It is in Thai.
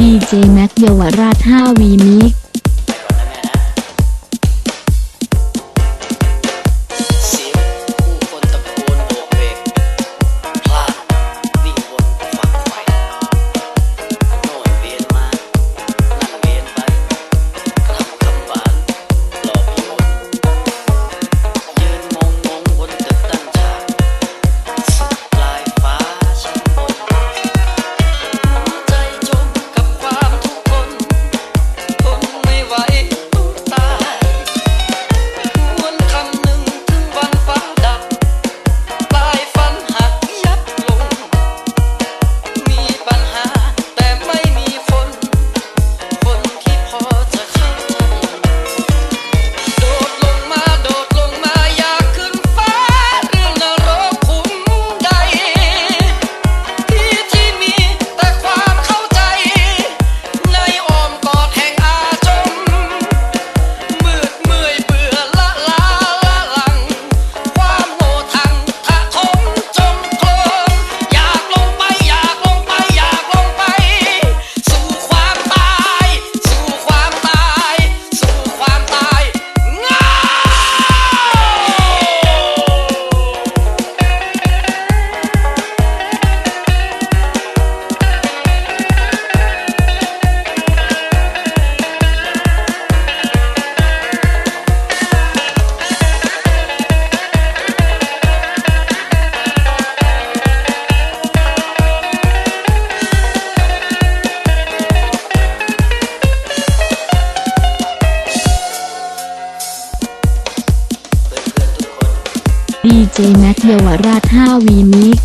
ดีเจแม็กเยาวราช 5 วีมิก ดีเจแมทเยาวราช5วีมิก